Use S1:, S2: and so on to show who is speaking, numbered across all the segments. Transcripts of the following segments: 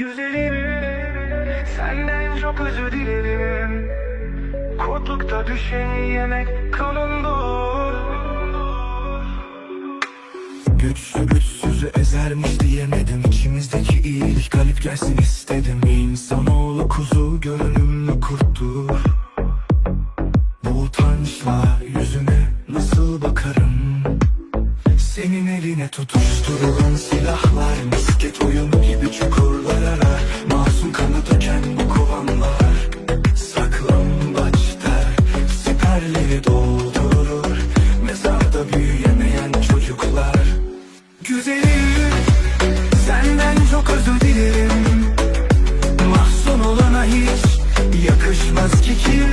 S1: Güzelim Senden çok özür dilerim. Kurtlukta düşen yemek kanundur
S2: Güçlü güçsüzü ezermiş diyemedim. İçimizdeki iyilik galip gelsin istedim. İnsanoğlu kuzu görünümlü kurttur Bu utançla yüzüne nasıl bakarım? Senin eline tutuşturulan silahlar Güzelim Senden çok özür dilerim. Mahzun olana hiç Yakışmaz ki kim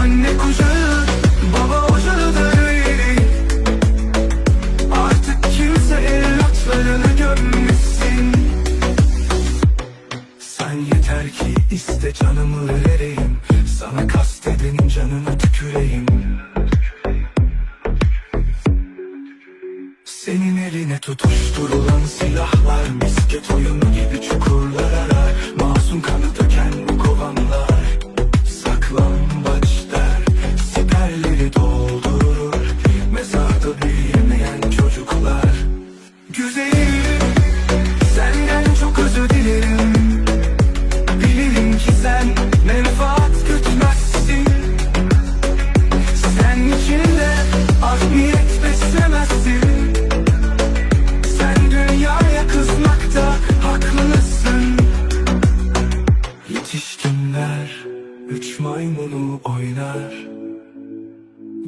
S2: Anne kucağı Baba ocağıdır yeri Artık kimse evlatlarını gömmesin Sen yeter ki iste canımı vereyim Sana kastedenin canını tüküreyim tutuşturulan silahlar Misket oyunu gibi çukurlar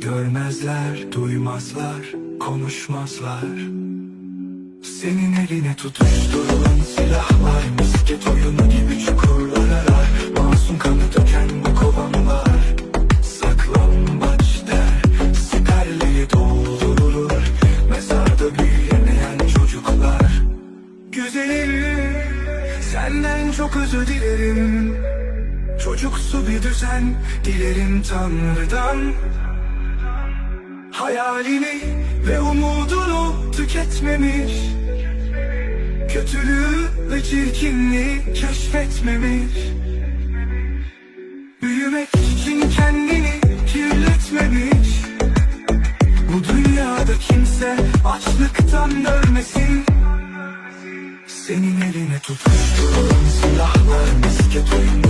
S2: Görmezler, duymazlar, konuşmazlar. Senin eline tutuşturulan silahlar Misket oyunu gibi çukurlar arar. Masum kanı döken bu kovanlar Saklambaç der Siperleri doldurur Mezarda büyüyemeyen çocuklar. Güzelim Senden çok özür dilerim. Çocuksu bir düzen Dilerim Tanrı'dan Hayalini ve umudunu tüketmemiş. Kötülüğü ve çirkinliği keşfetmemiş. Büyümek için kendini kirletmemiş. Bu dünyada kimse açlıktan ölmesin. Senin eline tutuşturulan silahlar Misket oyunu